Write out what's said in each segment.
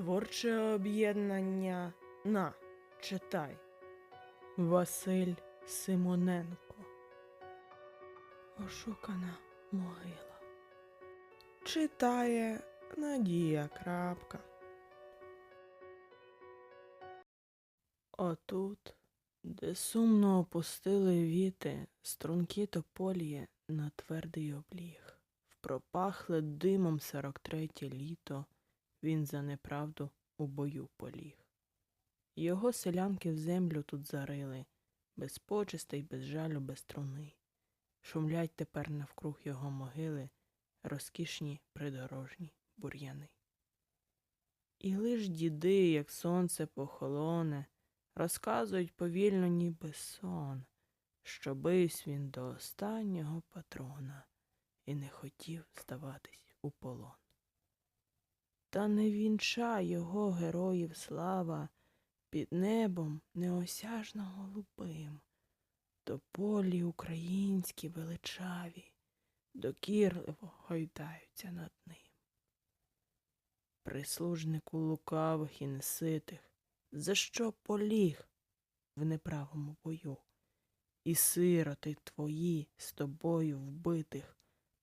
Творче об'єднання на читай. Василь Симоненко. Ошукана могила. Читає Надія Крапка. Отут, де сумно опустили віти, струнки тополі на твердий обліг. В пропахле димом сорок третє літо він за неправду у бою поліг. Його селянки в землю тут зарили, без почестей, без жалю, без труни. Шумлять тепер навкруг його могили розкішні придорожні бур'яни. І лиш діди, як сонце похолоне, розказують повільно, ніби сон, що бивсь він до останнього патрона і не хотів здаватись у полон. Та не вінча його героїв слава під небом неосяжно голубим, то полі українські величаві докірливо гойдаються над ним. Прислужнику лукавих і неситих, за що поліг в неправому бою, і сироти твої з тобою вбитих,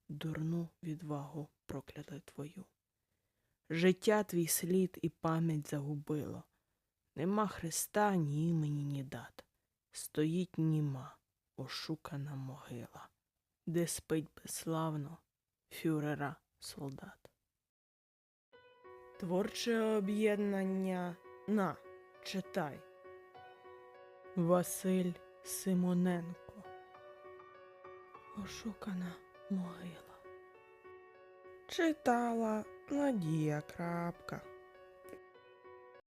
дурну відвагу прокляли твою. Життя твій слід і пам'ять загубило. Нема Христа, ні імені, ні дат. Стоїть німа, ошукана могила, де спить безславно фюрера солдат. Творче об'єднання на читай. Василь Симоненко. Ошукана могила. Читала Надія Крапка.